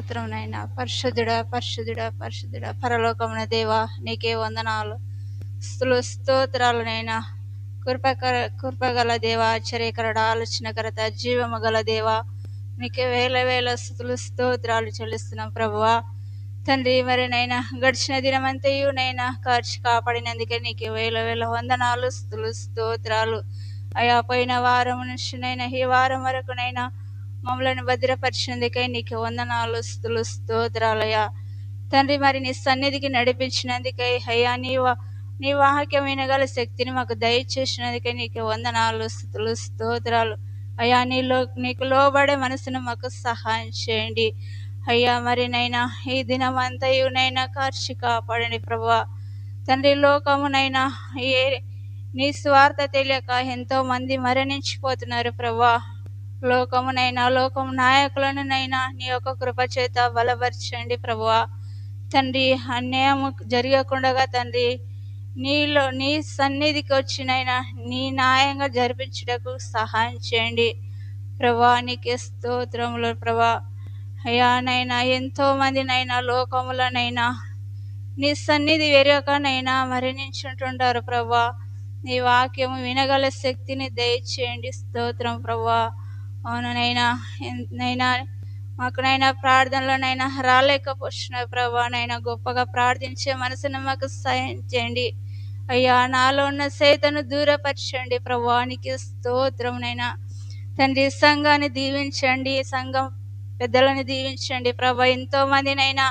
స్తోత్రం నాయన పరిశుద్ధుడ పరిశుద్ధుడ పరిశుద్ధుడ పరలోకమున దేవ నీకే వందనాలు. స్థులు స్తోత్రాలు నైనా కృపకర కృపగల దేవ ఆశ్చర్యకరడ ఆలోచనకరత జీవము గల దేవ. నీకే వేల వేల స్థుతులు స్తోత్రాలు చెల్లిస్తున్నాం ప్రభువా. తండ్రి మరి నైనా గడిచిన దినమంతయు నైనా కాచి కాపాడినందుకే నీకు వేల వేల వందనాలు స్థులు స్తోత్రాలు. అయా పోయిన వారం నుంచి నైనా ఈ వారం వరకునైనా మమ్మల్ని భద్రపరిచినందుకై నీకు వందనాలు స్థులు స్తోత్రాలయ తండ్రి మరి నీ సన్నిధికి నడిపించినందుకై హయా నీ వా- నీ వాహక్యం వినగల శక్తిని మాకు దయచేసినందుకై నీకు వందనాలు స్థుతులు స్తోత్రాలు. అయ్యా నీలో నీకు లోబడే మనసును మాకు సహాయం చేయండి. అయ్యా మరి నైనా ఈ దినం అంతయునైనా కార్చి కాపాడండి ప్రభా తండ్రి లోకమునైనా ఏ నీ స్వార్థ తెలియక ఎంతో మంది మరణించిపోతున్నారు ప్రభా లోకమునైనా లోకము నాయకులను నైనా నీ యొక్క కృప చేత బలపరచండి ప్రభువా. తండ్రి అన్యాయము జరగకుండా తండ్రి నీలో నీ సన్నిధికి వచ్చినైనా నీ న్యాయంగా జరిపించుటకు సహాయం చేయండి. ప్రభా నీకే స్తోత్రములు ప్రభా. అయానైనా నైనా ఎంతో మందినైనా లోకములనైనా నీ సన్నిధి వెరకనైనా మరణించుంటుంటారు ప్రభా. నీ వాక్యము వినగల శక్తిని దయచేయండి. స్తోత్రం ప్రభా. అవుననైనా నైనా మాకునైనా ప్రార్థనలోనైనా రాలేకపోతున్న ప్రభా. నైనా గొప్పగా ప్రార్థించే మనసును మాకు సహాయం చేయండి అయ్యా నాలో ఉన్న సేతను దూరపరచండి ప్రభానికి స్తోత్రం నైనా. తండ్రి సంఘాన్ని దీవించండి సంఘం పెద్దలను దీవించండి ప్రభా. ఎంతో మందినైనా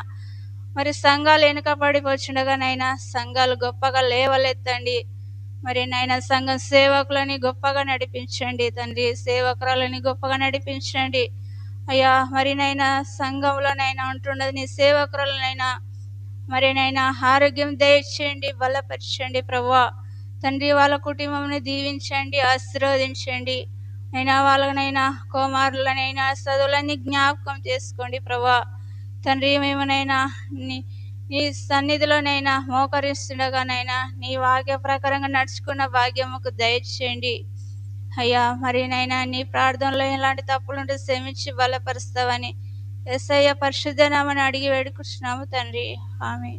మరి సంఘాలు వెనుకబడిపోచుండగానైనా సంఘాలు గొప్పగా లేవలెత్తండి. మరి నాయన సంఘం సేవకులని గొప్పగా నడిపించండి తండ్రి సేవకురాలని గొప్పగా నడిపించండి. అయ్యా మరి నైనా సంఘంలోనైనా ఉంటున్నది నీ సేవకురాలనైనా మరి నైనా ఆరోగ్యం దయచేయండి బలపరచండి ప్రభా. తండ్రి వాళ్ళ కుటుంబంని దీవించండి ఆశీర్వదించండి. అయినా వాళ్ళనైనా కుమారులనైనా చదువులన్నీ జ్ఞాపకం చేసుకోండి ప్రభా. తండ్రి మేమునైనా నీ నీ సన్నిధిలోనైనా మోకరిస్తుండగానైనా నీ వాక్య ప్రకారంగా నడుచుకున్న భాగ్యముకు దయచేయండి. అయ్యా మరి నైనా నీ ప్రార్థనలో ఎలాంటి తప్పులుంటే శ్రమించి బలపరుస్తావని. ఎస్ఐ అయ్య పరిశుద్ధనామని అడిగి వేడుకుంటున్నాము తండ్రి. ఆమె